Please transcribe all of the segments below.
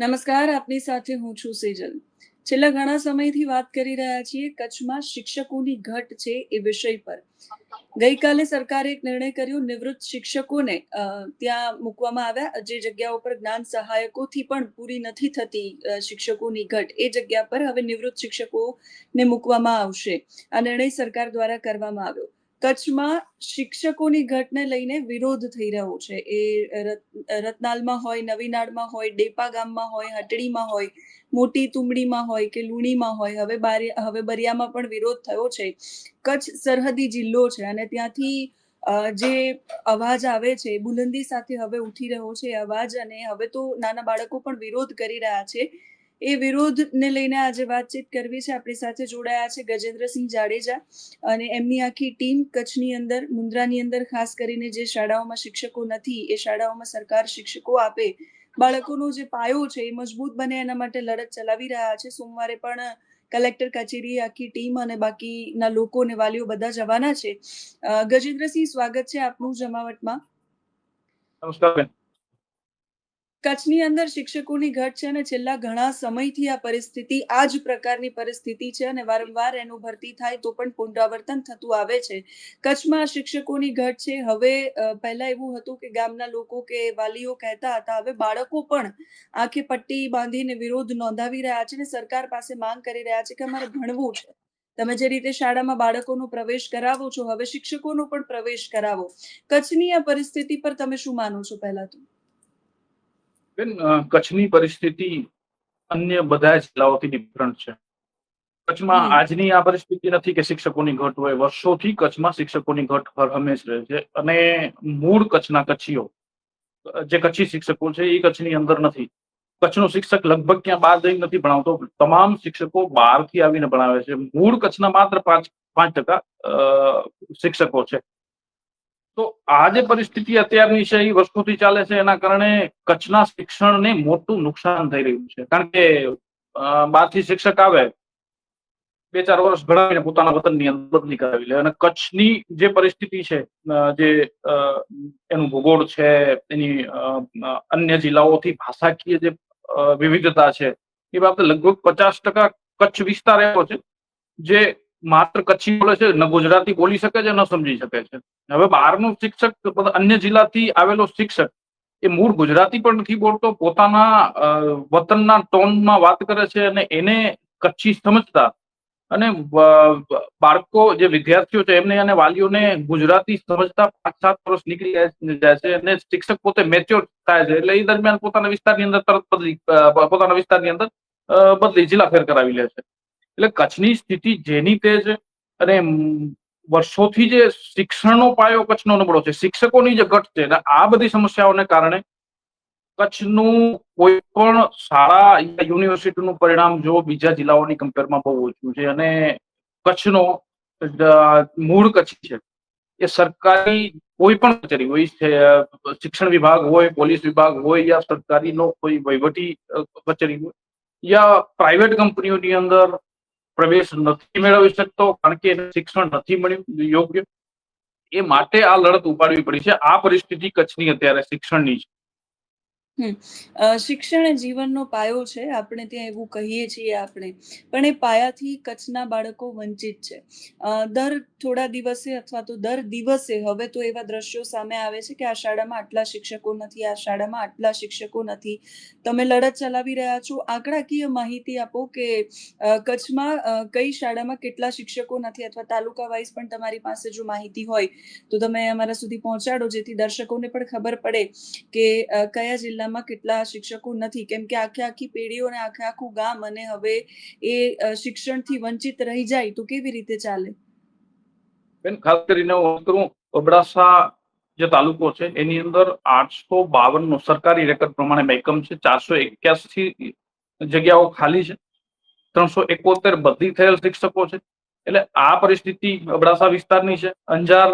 નમસ્કાર, આપની સાથે હું છું સેજલ. છેલ્લા ઘણા સમયથી વાત કરી રહ્યા છીએ કચ્છમાં શિક્ષકોની ઘટ છે એ વિષય પર. ગઈકાલે સરકારે એક નિર્ણય કર્યો, નિવૃત્ત શિક્ષકોને ત્યાં મૂકવામાં આવ્યા જે જગ્યાઓ પર જ્ઞાન સહાયકોથી પણ પૂરી નથી થતી શિક્ષકોની ઘટ. એ જગ્યા પર હવે નિવૃત્ત શિક્ષકોને મૂકવામાં આવશે. આ નિર્ણય સરકાર દ્વારા કરવામાં આવ્યો. કચ્છમાં શિક્ષકોની ઘટને લઈને વિરોધ થઈ રહ્યો છે. એ રત- રતનાલમાં હોય નવીનાળમાં હોય, ડેપા ગામમાં હોય, હટડીમાં હોય, મોટી તુમડીમાં હોય કે લુણીમાં હોય, હવે બારી, હવે બરિયામાં પણ વિરોધ થયો છે. કચ્છ સરહદી જિલ્લો છે અને ત્યાંથી જે અવાજ આવે છે બુલંદી સાથે હવે ઉઠી રહ્યો છે અવાજ અને હવે તો નાના બાળકો પણ વિરોધ કરી રહ્યા છે. એ વિરોધને લઈને આજે વાતચીત કરવી છે. આપણી સાથે જોડાયા છે ગજેન્દ્રસિંહ જાડેજા અને એમની આખી ટીમ કચ્છની અંદર મુન્દ્રાની અંદર, ખાસ કરીને જે શાળાઓમાં શિક્ષકો નથી, એ શાળાઓમાં સરકાર શિક્ષકો આપે, બાળકોનો જે પાયો છે એ મજબૂત બને એના માટે લડત ચલાવી રહ્યા છે. સોમવારે પણ કલેક્ટર કચેરી આખી ટીમ અને બાકીના લોકો અને વાલીઓ બધા જવાના છે. ગજેન્દ્રસિંહ, સ્વાગત છે આપનું જમાવટમાં. નમસ્કાર કચ્છની અંદર શિક્ષકોની ઘટ છે અને છેલ્લા ઘણા સમયથી આ પરિસ્થિતિ આ જ પ્રકારની પરિસ્થિતિ છે અને વારંવાર એનું ભરતી થાય તો પણ પુનરાવર્તન થતું આવે છે. કચ્છમાં શિક્ષકોની ઘટ છે. હવે પહેલા એવું હતું કે ગામના લોકો કે વાલીઓ કહેતા હતા, હવે બાળકો પણ આંખે પટ્ટી બાંધીને વિરોધ નોંધાવી રહ્યા છે અને સરકાર પાસે માંગ કરી રહ્યા છે કે અમારે ભણવું છે. તમે જે રીતે શાળામાં બાળકોનો પ્રવેશ કરાવો છો, હવે શિક્ષકોનો પણ પ્રવેશ કરાવો. કચ્છની આ પરિસ્થિતિ પર તમે શું માનો છો પહેલા તો? બેન કચ્છની પરિસ્થિતિ અન્ય બધા જિલ્લાઓથી ડિફરન્ટ છે. કચ્છમાં આજની આ પરિસ્થિતિ નથી કે શિક્ષકોની ઘટ હોય. વર્ષોથી કચ્છમાં શિક્ષકોની ઘટ હર હંમેશ રહે છે અને મૂળ કચ્છના કચ્છીઓ જે કચ્છી શિક્ષકો છે એ કચ્છની અંદર નથી. કચ્છનો શિક્ષક લગભગ ક્યાં બહાર જઈને નથી ભણાવતો. તમામ શિક્ષકો બહારથી આવીને ભણાવે છે. મૂળ કચ્છના માત્ર પાંચ પાંચ ટકા શિક્ષકો છે. તો આ જે પરિસ્થિતિ અત્યારની છે એ વર્ષોથી ચાલે છે, એના કારણે કચ્છના શિક્ષણને મોટું નુકસાન થઈ રહ્યું છે. કારણ કે બહારથી શિક્ષક આવે બે ચાર વર્ષ ઘડાવીને પોતાના વતનની અંદર બદલી કરાવી લે. અને કચ્છની જે પરિસ્થિતિ છે જે એનું ભૂગોળ છે, એની અન્ય જિલ્લાઓથી ભાષાકીય જે વિવિધતા છે, એ બાબતે લગભગ પચાસ ટકા કચ્છ વિસ્તાર એવો છે, જે માત્ર કચ્છી બોલે છે, ન ગુજરાતી બોલી શકે છે, ન સમજી શકે છે. હવે બહારનો શિક્ષક અન્ય જિલ્લાથી આવેલો શિક્ષક, એ મૂળ ગુજરાતી પણ નથી બોલતો, પોતાના વતનના ટોનમાં વાત કરે છે અને એને કચ્છી સમજતા. અને બાળકો, જે વિદ્યાર્થીઓ છે, એમને અને વાલીઓને ગુજરાતી સમજતા પાંચ સાત વર્ષ નીકળી જાય છે અને શિક્ષક પોતે મેચ્યોર થાય છે. એટલે એ દરમિયાન પોતાના વિસ્તારની અંદર તરત બદલી પોતાના વિસ્તારની અંદર બદલી, જિલ્લા ફેર કરાવી લે છે. એટલે કચ્છની સ્થિતિ જેની તે છે અને વર્ષોથી જે શિક્ષણનો પાયો કચ્છનો નબળો છે, શિક્ષકોની જે ઘટ છે. અને આ બધી સમસ્યાઓને કારણે કચ્છનું કોઈ પણ શાળા યુનિવર્સિટીનું પરિણામ જો બીજા જિલ્લાઓની કમ્પેરમાં બહુ ઓછું છે અને કચ્છનો મૂળ કચ્છ છે. એ સરકારી કોઈ પણ કચેરી હોય શિક્ષણ વિભાગ હોય, પોલીસ વિભાગ હોય યા સરકારીનો કોઈ વહીવટી કચેરી હોય, યા પ્રાઇવેટ કંપનીઓની અંદર પ્રવેશ નથી મેળવી શકતો, કારણ કે એને શિક્ષણ નથી મળ્યું યોગ્ય. એ માટે આ લડત ઉપાડવી પડી છે. આ પરિસ્થિતિ કચ્છની અત્યારે શિક્ષણની છે. હમ. શિક્ષણ એ જીવનનો પાયો છે, આપણે ત્યાં એવું કહીએ છીએ આપણે. પણ એ પાયાથી કચ્છના બાળકો વંચિત છે. દર થોડા દિવસે અથવા તો દર દિવસે, હવે તો એવા દ્રશ્યો સામે આવે છે કે આ શાળામાં આટલા શિક્ષકો નથી, આ શાળામાં આટલા શિક્ષકો નથી. તમે લડત ચલાવી રહ્યા છો. આંકડાકીય માહિતી આપો કે કચ્છમાં કઈ શાળામાં કેટલા શિક્ષકો નથી અથવા તાલુકા વાઇઝ પણ તમારી પાસે જો માહિતી હોય, તો તમે અમારા સુધી પહોંચાડો, જેથી દર્શકોને પણ ખબર પડે કે કયા જિલ્લામાં કેટલા શિક્ષકો નથી? કેમ કે આખે આખી પેઢીઓ આખે આખું ગામ અને હવે એ શિક્ષણથી વંચિત રહી જાય, તો કેવી રીતે ચાલે? બેન, ખાસ કરીને હું અબડાસા જે તાલુકો છે, એની અંદર આઠસો બાવન નો સરકારી રેકર્ડ પ્રમાણે મેકમ છે, ચારસો એક્યાસી જગ્યાઓ ખાલી છે, ત્રણસો એકોતેર બદલી થયેલ શિક્ષકો છે. એટલે આ પરિસ્થિતિ અબડાસા વિસ્તારની છે. અંજાર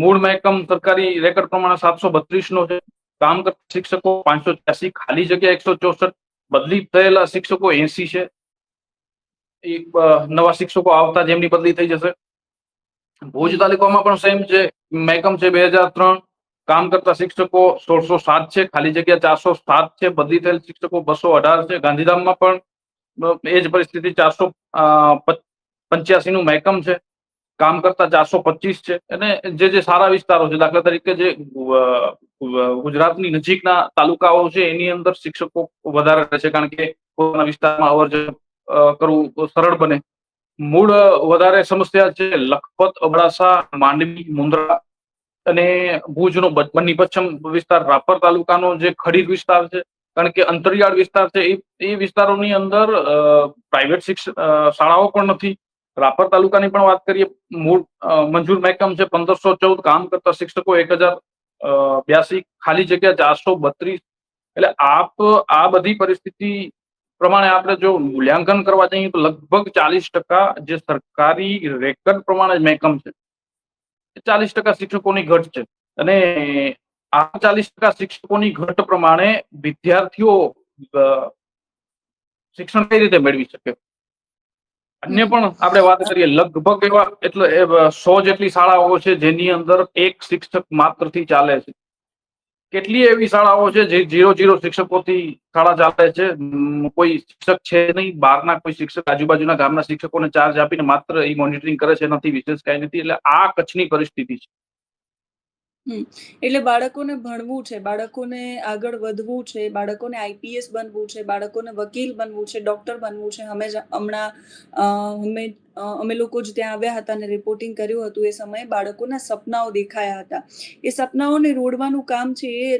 મૂળ મહેકમ સરકારી રેકર્ડ પ્રમાણે સાતસો બત્રીસ નો છે. કામ કરતા શિક્ષકો પાંચસો ત્યાસી ખાલી જગ્યા એકસો ચોસઠ, બદલી થયેલા શિક્ષકો એસી છે. એક નવા શિક્ષકો આવતા જેમની બદલી થઈ જશે. ભુજ તાલુકામાં પણ સેમ છે. મહેકમ છે બે હજાર ત્રણ. કામ કરતા શિક્ષકો સોળસો સાત છે, ખાલી જગ્યા ચારસો સાત છે, બદલી થયેલ શિક્ષકો બસો અઢાર છે. ગાંધીધામમાં પણ એ જ પરિસ્થિતિ ચારસો પંચ્યાસી નું મહેકમ છે. કામ કરતા ચારસો પચીસ છે. અને જે જે સારા વિસ્તારો છે, દાખલા તરીકે જે ગુજરાતની નજીકના તાલુકાઓ છે, એની અંદર શિક્ષકો વધારે રહે છે, કારણ કે પોતાના વિસ્તારમાં અવર કરવું સરળ બને. મૂળ વધારે સમસ્યા છે, લખપત, અબડાસા, માંડવી મુન્દ્રા અને ભુજનો બ- બન્ની પશ્ચિમ વિસ્તાર, રાપર તાલુકાનો જે ખડીર વિસ્તાર છે, કારણ કે અંતરિયાળ વિસ્તાર છે, એ એ વિસ્તારોની અંદર પ્રાઇવેટ શિક્ષણ શાળાઓ પણ નથી. રાપર તાલુકાની પણ વાત કરીએ, મૂળ મંજૂર મહેકમ છે, પંદરસો ચૌદ, કામ કરતા શિક્ષકો એક હજાર બ્યાસી ખાલી જગ્યા ચારસો બત્રીસ. એટલે આપ, આ બધી પરિસ્થિતિ પ્રમાણે આપણે જો મૂલ્યાંકન કરવા જઈએ તો લગભગ ચાલીસ ટકા જે સરકારી રેકર્ડ પ્રમાણે મહેકમ છે. ચાલીસ ટકા શિક્ષકોની ઘટ છે. અને આ ચાલીસ ટકા શિક્ષકોની ઘટ પ્રમાણે વિદ્યાર્થીઓ શિક્ષણ કઈ રીતે મેળવી શકે? અન્ય પણ આપણે વાત કરીએ, લગભગ એવા એટલે સો જેટલી શાળાઓ છે જેની અંદર એક શિક્ષક માત્રથી ચાલે છે. કેટલી એવી શાળાઓ છે જે જીરો જીરો શિક્ષકોથી શાળા ચાલે છે? કોઈ શિક્ષક છે નહીં? બહારના કોઈ શિક્ષક, આજુબાજુના ગામના શિક્ષકોને ચાર્જ આપીને માત્ર એ મોનિટરિંગ કરે છે નથી વિશેષ કઈ નથી. એટલે આ કચ્છની પરિસ્થિતિ છે. એટલે બાળકોને ભણવું છે બાળકોને આગળ વધવું છે બાળકોને આઈપીએસ બનવું છે બાળકોને વકીલ બનવું છે ડોક્ટર બનવું છે. જ- હમણાં અ, અમે લોકો જ ત્યાં આવ્યા હતા અને રિપોર્ટિંગ કર્યું હતું એ સમયે બાળકોના સપનાઓ દેખાયા હતા. એ સપનાઓને રોડવાનું કામ છે એ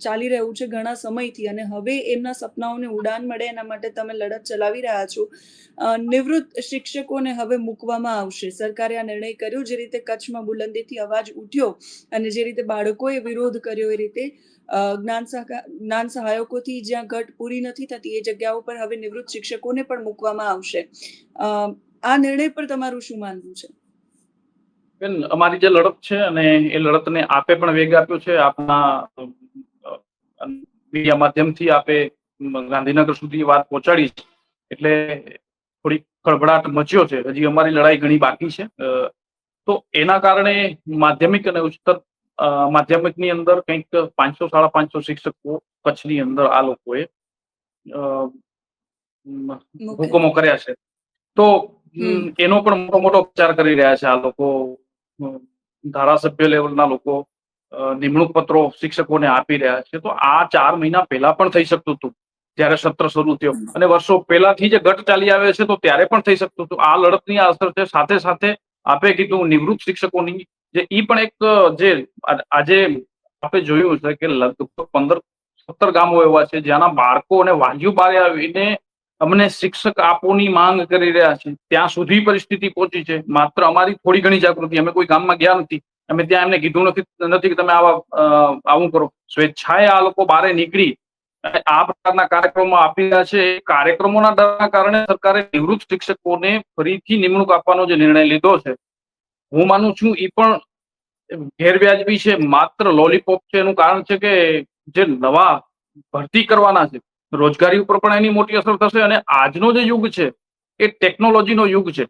ચાલી રહ્યું છે ઘણા સમયથી અને હવે એમના સપનાઓને ઉડાન મળે એના માટે તમે લડત ચલાવી રહ્યા છો. નિવૃત્ત શિક્ષકોને હવે મૂકવામાં આવશે. સરકારે આ નિર્ણય કર્યો. જે રીતે કચ્છમાં બુલંદીથી અવાજ ઉઠ્યો અને જે રીતે બાળકોએ વિરોધ કર્યો એ રીતે જ્ઞાન જ્ઞાન સહાયકોથી જ્યાં ઘટ પૂરી નથી થતી એ જગ્યાઓ પર હવે નિવૃત્ત શિક્ષકોને પણ મૂકવામાં આવશે. આ નિર્ણય પર તમારું શું માનવું છે? બેન અમારી જે લડત છે અને એ લડતને આપે પણ વેગ આપ્યો છે. આપના મીડિયા માધ્યમથી આપે ગાંધીનગર સુધી વાત પહોંચાડી છે. એટલે થોડી ખળભળાટ મચ્યો છે. હજી અમારી લડાઈ ઘણી બાકી છે. તો એના કારણે માધ્યમિક અને ઉચ્ચતર માધ્યમિકની અંદર કંઈક પાંચસો સાડા પાંચસો શિક્ષકો કચ્છની અંદર આ લોકોએ હુકમો કર્યા છે. તો એનો પણ મોટો મોટો પ્રચાર કરી રહ્યા છે આ લોકો ધારાસભ્ય લેવલના લોકો નિમણૂક પત્રો શિક્ષકોને આપી રહ્યા છે. તો આ ચાર મહિના પહેલા પણ થઈ શકતું હતું, જ્યારે સત્ર શરૂ થયો. અને વર્ષો પહેલાથી જે ગટ ચાલી આવે છે, તો ત્યારે પણ થઈ શકતું હતું. આ લડતની અસર છે. સાથે સાથે આપે કીધું નિવૃત્ત શિક્ષકોની જે ઈ પણ એક, જે આજે આપણે જોયું છે કે લગભગ પંદર, સત્તર ગામો એવા છે, જ્યાંના બાળકો અને વાલીઓ બહાર આવીને અમને શિક્ષક આપોની માંગ કરી રહ્યા છે. ત્યાં સુધી પરિસ્થિતિ પહોંચી છે. માત્ર અમારી થોડી ઘણી જાગૃતિ. અમે કોઈ ગામમાં ગયા નથી. અમે ત્યાં એમને કીધું નથી નથી કે તમે આવા આવું કરો. સ્વેચ્છાએ આ લોકો બહાર નીકળી આ પ્રકારના કાર્યક્રમો આપી રહ્યા છે. કાર્યક્રમોના ડરના કારણે સરકારે નિવૃત્ત શિક્ષકોને ફરીથી નિમણૂક આપવાનો જે નિર્ણય લીધો છે. હું માનું છું એ પણ ગેરવ્યાજબી છે. માત્ર લોલીપોપ છે. એનું કારણ છે કે જે નવા ભરતી કરવાના છે રોજગારી ઉપર પણ એની મોટી અસર થશે અને આજનો જે યુગ છે, એ ટેકનોલોજીનો યુગ છે.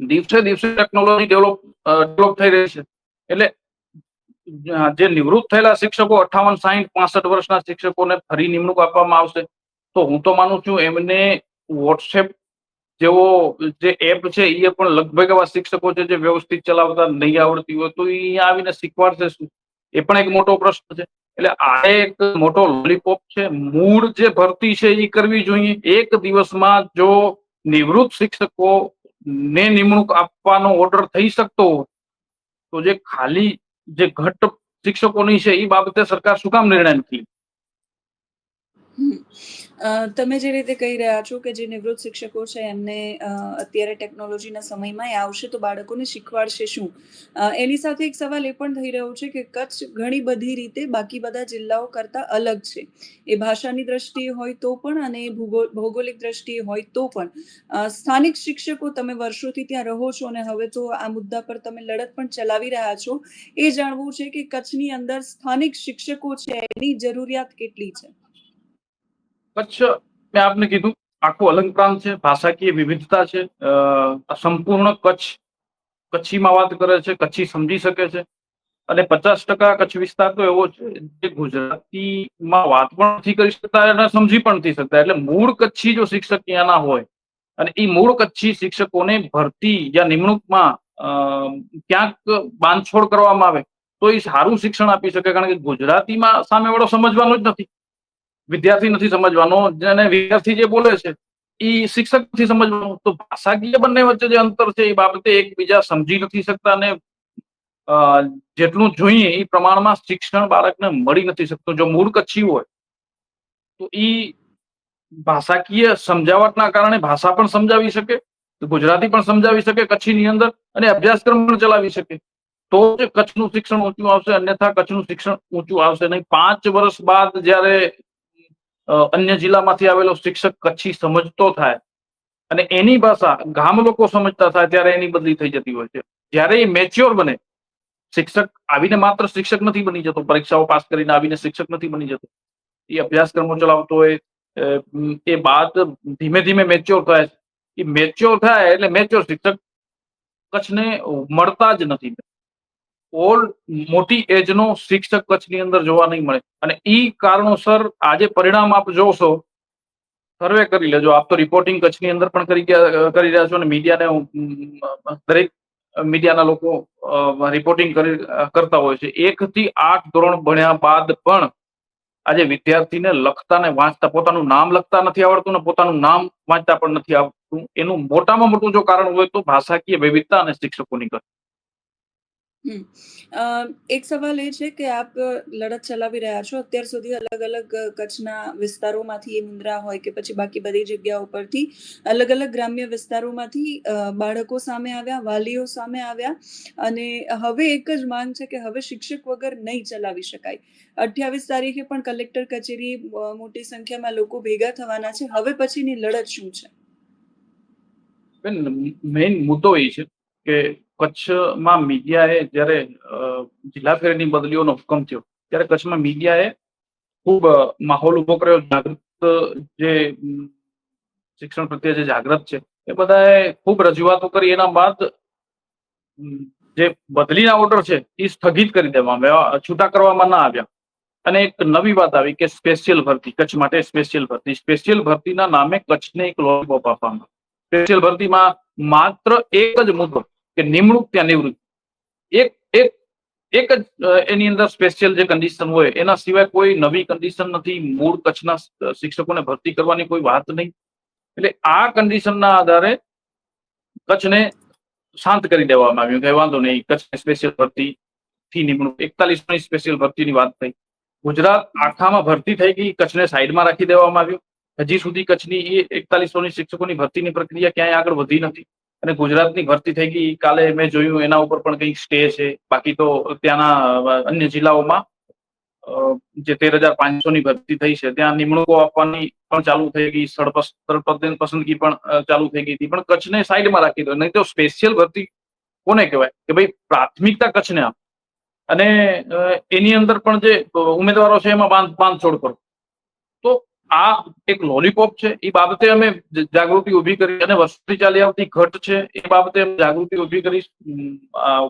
દિવસે દિવસે ટેકનોલોજી ડેવલપ ડેવલપ થઈ રહી છે. એટલે જે નિવૃત્ત થયેલા શિક્ષકો, અઠાવન સાહીઠ પાસઠ વર્ષના શિક્ષકોને ફરી નિમણૂક આપવામાં આવશે. તો હું તો માનું છું એમને વોટ્સએપ જેવો, જે એપ છે એ પણ લગભગ એવા શિક્ષકો છે જે વ્યવસ્થિત ચલાવતા નહીં આવડતી હોય તો એ આવીને શીખવાડશે શું? એ પણ એક મોટો પ્રશ્ન છે. એટલે આ એક મોટો લોલીપોપ છે. મૂળ જે ભરતી છે એ કરવી જોઈએ. એક દિવસમાં જો નિવૃત્ત શિક્ષકો ને નિમણૂક આપવાનો ઓર્ડર થઈ શકતો તો જે ખાલી જે ઘટ શિક્ષકોની છે એ બાબતે સરકાર શું કામ નિર્ણય નથી તમે જે રીતે કહી રહ્યા છો કે જે નિવૃત્ત શિક્ષકો છે, એમને અત્યારે ટેકનોલોજીના સમયમાં એ આવશે તો બાળકોને શીખવાડશે શું? એની સાથે એક સવાલ એ પણ થઈ રહ્યો છે કે કચ્છ ઘણી બધી રીતે બાકી બધા જિલ્લાઓ કરતાં અલગ છે. એ ભાષાની દ્રષ્ટિએ હોય તો પણ અને ભૌગોલિક દ્રષ્ટિએ હોય તો પણ. સ્થાનિક શિક્ષકો તમે વર્ષોથી ત્યાં રહો છો અને હવે તો આ મુદ્દા પર તમે લડત પણ ચલાવી રહ્યા છો. એ જાણવું છે કે કચ્છની અંદર સ્થાનિક શિક્ષકો છે, એની જરૂરિયાત કેટલી છે? કચ્છ મેં આપને કીધું, આખું અલંગ પ્રાંત છે, ભાષાકીય વિવિધતા છે સંપૂર્ણ કચ્છ, કચ્છીમાં વાત કરે છે, કચ્છી સમજી શકે છે. અને પચાસ ટકા કચ્છ વિસ્તાર તો એવો છે જે ગુજરાતીમાં વાત પણ નથી કરી શકતા અને સમજી પણ નથી શકતા. એટલે મૂળ કચ્છી જો શિક્ષક ત્યાંના હોય અને એ મૂળ કચ્છી શિક્ષકોને ભરતી યા નિમણૂકમાં ક્યાંક બાંધછોડ કરવામાં આવે તો એ સારું શિક્ષણ આપી શકે. કારણ કે ગુજરાતીમાં સામેવાળો સમજવાનો જ નથી. વિદ્યાર્થી નથી સમજવાનો, જેને વિદ્યાર્થી જે બોલે છે, એ શિક્ષક નથી સમજવાનો. તો ભાષાકીય બંને વચ્ચે જે અંતર છે, એ બાબતે એકબીજા સમજી નથી શકતા અને જેટલું જોઈએ એ પ્રમાણમાં શિક્ષણ બાળકને મળી નથી શકતું. જો મૂળ કચ્છી હોય, તો એ ભાષાકીય સમજાવટના કારણે ભાષા પણ સમજાવી શકે ગુજરાતી પણ સમજાવી શકે કચ્છીની અંદર અને અભ્યાસક્રમ પણ ચલાવી શકે. તો જ કચ્છનું શિક્ષણ ઊંચું આવશે, અન્યથા કચ્છનું શિક્ષણ ઊંચું આવશે નહીં. પાંચ વર્ષ બાદ જ્યારે અન્ય જિલ્લામાંથી આવેલો શિક્ષક કચ્છી સમજતો થાય અને એની ભાષા ગામ લોકો સમજતા થાય ત્યારે એની બદલી થઈ જતી હોય છે. જ્યારે એ મેચ્યોર બને, શિક્ષક આવીને માત્ર શિક્ષક નથી બની જતો, પરીક્ષાઓ પાસ કરીને આવીને શિક્ષક નથી બની જતો. એ અભ્યાસક્રમો ચલાવતો હોય એ બાદ ધીમે ધીમે મેચ્યોર થાય. એ મેચ્યોર થાય એટલે મેચ્યોર શિક્ષક કચ્છને મળતા જ નથી. ઓલ મોટી એજનો શિક્ષક કચ્છની અંદર જોવા નહીં મળે. અને ઈ કારણોસર આજે પરિણામ આપ જોશો, સર્વે કરી લેજો. આપ તો રિપોર્ટિંગ કચ્છની અંદર પણ કરી કરી રહ્યા છો અને મીડિયાને દરેક મીડિયાના લોકો રિપોર્ટિંગ કરી કરતા હોય છે. એક થી આઠ ધોરણ ભણ્યા બાદ પણ આજે વિદ્યાર્થીને લખતા ને વાંચતા, પોતાનું નામ લખતા નથી આવડતું ને પોતાનું નામ વાંચતા પણ નથી આવડતું. એનું મોટામાં મોટું જો કારણ હોય તો ભાષાકીય વિવિધતા અને શિક્ષકોની કમી. અ, એક સવાલ એ છે કે આપ લડત ચલાવી રહ્યા છો અત્યાર સુધી અલગ અલગ કચ્છના વિસ્તારોમાંથી એ મુન્દ્રા હોય કે પછી બાકી બધી જગ્યાઓ પરથી અલગ અલગ ગ્રામ્ય વિસ્તારોમાંથી બાળકો સામે આવ્યા વાલીઓ સામે આવ્યા અને હવે એક જ માંગ છે કે હવે શિક્ષક વગર નહીં ચલાવી શકાય. અઠ્યાવીસ તારીખે પણ કલેક્ટર કચેરી મોટી સંખ્યામાં લોકો ભેગા થવાના છે. હવે પછીની લડત શું છે? બેન મેઇન મુદ્દો એ છે કે કચ્છમાં મીડિયાએ જ્યારે જિલ્લા ફેરીની બદલીઓનો હુકમ થયો, ત્યારે કચ્છમાં મીડિયાએ ખૂબ માહોલ ઊભો કર્યો. જાગૃત, જે શિક્ષણ પ્રત્યે જે જાગૃત છે, એ બધાએ ખૂબ રજૂઆતો કરી. એના બાદ જે બદલીના ઓર્ડર છે, એ સ્થગિત કરી દેવામાં છૂટા કરવામાં ના આવ્યા. અને એક નવી વાત આવી કે સ્પેશિયલ ભરતી, કચ્છ માટે સ્પેશિયલ ભરતી. સ્પેશિયલ ભરતીના નામે કચ્છને એક લોલીપોપ આપવામાં સ્પેશિયલ ભરતીમાં માત્ર એક જ મુદ્દો કે નિમણૂક ત્યાં નિવૃત્તિ. એક એક એક જ એની અંદર સ્પેશિયલ જે કન્ડિશન હોય, એના સિવાય કોઈ નવી કન્ડિશન નથી, મૂળ કચ્છના શિક્ષકોને ભરતી કરવાની કોઈ વાત નહીં. એટલે આ કન્ડિશનના આધારે કચ્છને શાંત કરી દેવામાં આવ્યું કે વાંધો નહીં. કચ્છ સ્પેશિયલ ભરતી થી નિમણૂક, એકતાલીસમી સ્પેશિયલ ભરતીની વાત થઈ. ગુજરાત આખામાં ભરતી થઈ ગઈ, કચ્છને સાઈડમાં રાખી દેવામાં આવ્યું. હજી સુધી કચ્છની એ એકતાલીસોની શિક્ષકોની ભરતીની પ્રક્રિયા ક્યાંય આગળ વધી નથી. અને ગુજરાતની ભરતી થઈ ગઈ. કાલે મેં જોયું એના ઉપર પણ કંઈક સ્ટે છે. બાકી તો ત્યાંના અન્ય જિલ્લાઓમાં જે તેર હજાર પાંચસો ની ભરતી થઈ છે, ત્યાં નિમણૂકો આપવાની પણ ચાલુ થઈ ગઈ. સ્થળ પસ- સ્થળ પસંદ- પસંદગી પણ ચાલુ થઈ ગઈ હતી. પણ કચ્છને સાઈડમાં રાખી દો. નહીં તો સ્પેશિયલ ભરતી કોને કહેવાય? કે ભાઈ પ્રાથમિકતા કચ્છને આપ. અને એની અંદર પણ જે ઉમેદવારો છે એમાં બાંધ બાંધછોડ કરો. આ એક લોલીપોપ છે. એ બાબતે અમે જાગૃતિ ઊભી કરી અને વર્ષોથી ચાલી આવતી ઘટ છે. એ બાબતે અમે જાગૃતિ ઊભી કરી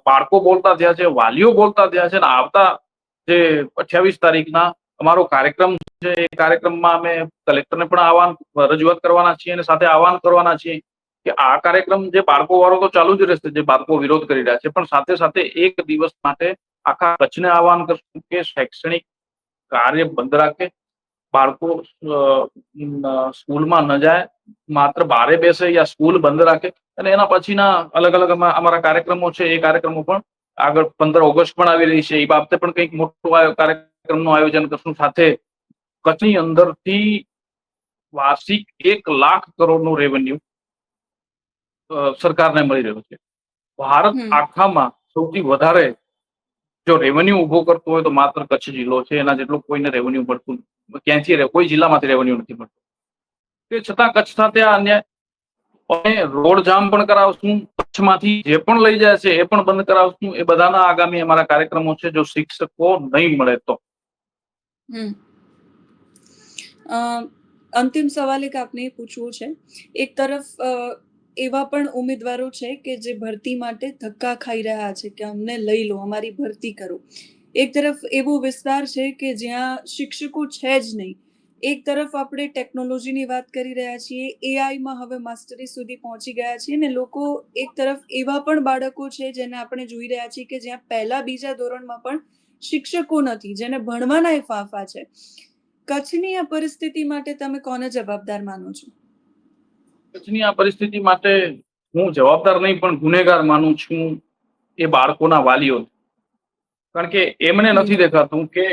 બાળકો બોલતા થયા છે, વાલીઓ બોલતા થયા છે અને આવતા જે અઠ્યાવીસ તારીખના અમારો કાર્યક્રમ છે, એ કાર્યક્રમમાં અમે કલેક્ટરને પણ આહવાન, રજૂઆત કરવાના છીએ અને સાથે આહવાન કરવાના છીએ કે આ કાર્યક્રમ જે બાળકો વાળો તો ચાલુ જ રહેશે, જે બાળકો વિરોધ કરી રહ્યા છે. પણ સાથે સાથે એક દિવસ માટે આખા કચ્છને આહવાન કરશું કે શૈક્ષણિક કાર્ય બંધ રાખે. બાળકો સ્કૂલમાં ન જાય માત્ર બારે બેસે યા સ્કૂલ બંધ રાખે અને એના પછીના અલગ અલગ અમારા કાર્યક્રમો છે એ કાર્યક્રમો પણ આગળ પંદર ઓગસ્ટ પણ આવી રહી છે. એ બાબતે પણ કંઈક મોટું કાર્યક્રમનું આયોજન કરશું. સાથે કચ્છની અંદરથી વાર્ષિક એક લાખ કરોડનું રેવન્યુ સરકારને મળી રહ્યું છે. ભારત આખામાં સૌથી વધારે જો રેવન્યુ ઊભો કરતો હોય તો માત્ર કચ્છ જિલ્લો છે. એના જેટલું કોઈને રેવન્યુ મળતું ક્યાંથી કોઈ જિલ્લામાંથી રેવન્યુ નથી મળતું. તે છતાં કચ્છ સાથે આ અન્ય અમે રોડ જામ પણ કરાવશું, કચ્છમાંથી જે પણ લઈ જાય છે એ પણ બંધ કરાવશું. એ બધાના આગામી અમારા કાર્યક્રમો છે, જો શિક્ષકો નહીં મળે તો. અંતિમ સવાલ એક આપને પૂછવું છે. એક તરફ એવા પણ ઉમેદવારો છે કે જે ભરતી માટે ધક્કા ખાઈ રહ્યા છે કે અમને લઈ લો, અમારી ભરતી કરો. એક તરફ એવો વિસ્તાર છે કે જ્યાં શિક્ષકો છે જ નહીં. એક તરફ આપણે ટેકનોલોજીની વાત કરી રહ્યા છીએ એઆઈમાં હવે માસ્ટરી સુધી પહોંચી ગયા છીએ ને લોકો એક તરફ એવા પણ બાળકો છે જેને આપણે જોઈ રહ્યા છીએ કે જ્યાં પહેલા બીજા ધોરણમાં પણ શિક્ષકો નથી, જેને ભણવાના એ ફાંફા છે. કચ્છની આ પરિસ્થિતિ માટે તમે કોને જવાબદાર માનો છો? કચ્છની આ પરિસ્થિતિ માટે હું જવાબદાર નહીં, પણ ગુનેગાર માનું છું એ બાળકોના વાલીઓ કારણ કે એમને નથી દેખાતું કે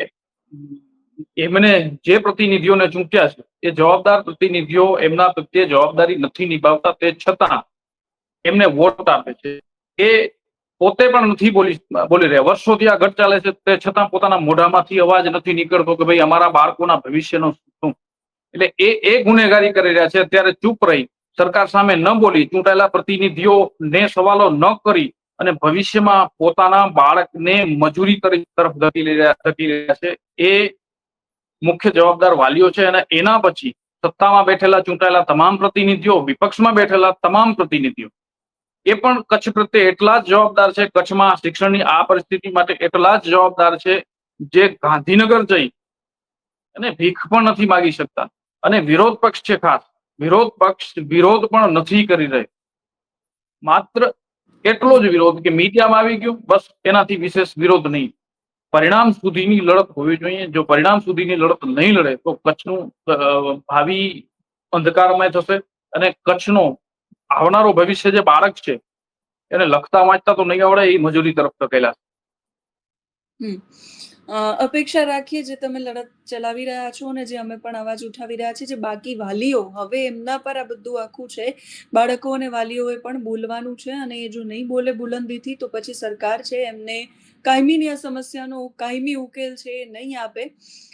એમને જે પ્રતિનિધિઓને ચૂંટ્યા છે એ જવાબદાર પ્રતિનિધિઓ એમના પ્રત્યે જવાબદારી નથી નિભાવતા તે છતાં એમને વોટ આપે છે. એ પોતે પણ નથી બોલી બોલી રહ્યા. વર્ષોથી આ ઘટ ચાલે છે તે છતાં પોતાના મોઢામાંથી અવાજ નથી નીકળતો કે ભાઈ અમારા બાળકોના ભવિષ્યનો શું? એટલે એ એ ગુનેગારી કરી રહ્યા છે. અત્યારે ચૂપ રહી. સરકાર સામે ન બોલી. ચૂંટાયેલા પ્રતિનિધિઓને સવાલો ન કરી. અને ભવિષ્યમાં પોતાના બાળકને મજૂરી તરફ ધકી રહ્યા ધકેલી રહ્યા છે. એ મુખ્ય જવાબદાર વાલીઓ છે અને એના પછી સત્તામાં બેઠેલા ચૂંટાયેલા તમામ પ્રતિનિધિઓ, વિપક્ષમાં બેઠેલા તમામ પ્રતિનિધિઓ, એ પણ કચ્છ પ્રત્યે એટલા જ જવાબદાર છે. કચ્છમાં શિક્ષણની આ પરિસ્થિતિ માટે એટલા જ જવાબદાર છે જે ગાંધીનગર જઈ અને ભીખ પણ નથી માગી શકતા. અને વિરોધ પક્ષ છે ખાસ. વિરોધ પક્ષ વિરોધ પણ નથી કરી રહ્યો માત્ર એટલો જ વિરોધ કે મીડિયામાં આવી ગયો. બસ એનાથી વિશેષ વિરોધ નહીં. પરિણામ સુધીની લડત હોવી જોઈએ. જો પરિણામ સુધીની લડત નહીં લડે, તો કચ્છનું ભાવિ અંધકારમય થશે અને કચ્છનો આવનારો ભવિષ્ય જે બાળક છે, એને લખતા વાંચતા તો નહીં આવડે, એ મજૂરી તરફ ધકેલા અપેક્ષા રાખીએ જે તમે લડત ચલાવી રહ્યા છો અને જે અમે પણ અવાજ ઉઠાવી રહ્યા છીએ, જે બાકી વાલીઓ, હવે એમના પર આ બધું આખું છે, બાળકો અને વાલીઓએ પણ બોલવાનું છે અને એ જો નહીં બોલે બુલંદીથી, તો પછી સરકાર છે એમને કાયમીની આ સમસ્યાનો કાયમી ઉકેલ છે એ નહીં આપે.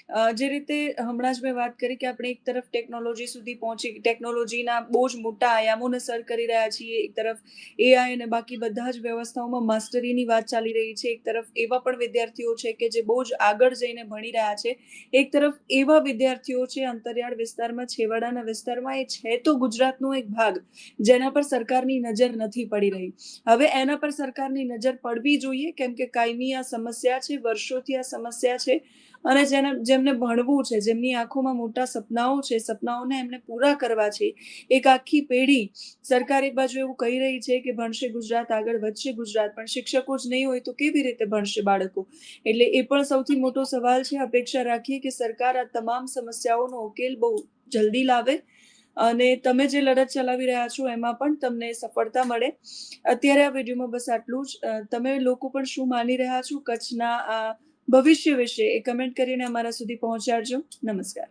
જે રીતે હમણાં જ મેં વાત કરી કે આપણે એક તરફ ટેકનોલોજી સુધી પહોંચી ટેકનોલોજીના બહુ જ મોટા આયામોને સર કરી રહ્યા છીએ, એક તરફ એઆઈ અને બાકી બધા જ વ્યવસ્થાઓમાં માસ્ટરીની વાત ચાલી રહી છે, એક તરફ એવા પણ વિદ્યાર્થીઓ છે કે જે બહુ જ આગળ જઈને ભણી રહ્યા છે, એક તરફ એવા વિદ્યાર્થીઓ છે અંતરિયાળ વિસ્તારમાં, છેવાડાના વિસ્તારમાં, એ છે તો ગુજરાતનો એક ભાગ, જેના પર સરકારની નજર નથી પડી રહી. હવે એના પર સરકારની નજર પડવી જોઈએ, કેમ કે કાયમી આ સમસ્યા છે, વર્ષોથી આ સમસ્યા છે અને જેને જેમને ભણવું છે, જેમની આંખોમાં મોટા સપનાઓ છે, સપનાઓને એમને પૂરા કરવા છે, એક આખી પેઢી સરકાર એક બાજુ એવું કહી રહી છે કે ભણશે ગુજરાત, આગળ વધશે ગુજરાત, પણ શિક્ષકો જ નહીં હોય તો કેવી રીતે ભણશે બાળકો? એટલે એ પણ સૌથી મોટો સવાલ છે. અપેક્ષા રાખીએ કે સરકાર આ તમામ સમસ્યાઓનો ઉકેલ બહુ જલ્દી લાવે અને તમે જે લડત ચલાવી રહ્યા છો એમાં પણ તમને સફળતા મળે. અત્યારે આ વિડીયોમાં બસ આટલું જ. તમે લોકો પણ શું માની રહ્યા છો? કચ્છના આ ભવિષ્ય વિશે એ કમેન્ટ કરીને અમારા સુધી પહોંચાડજો. નમસ્કાર.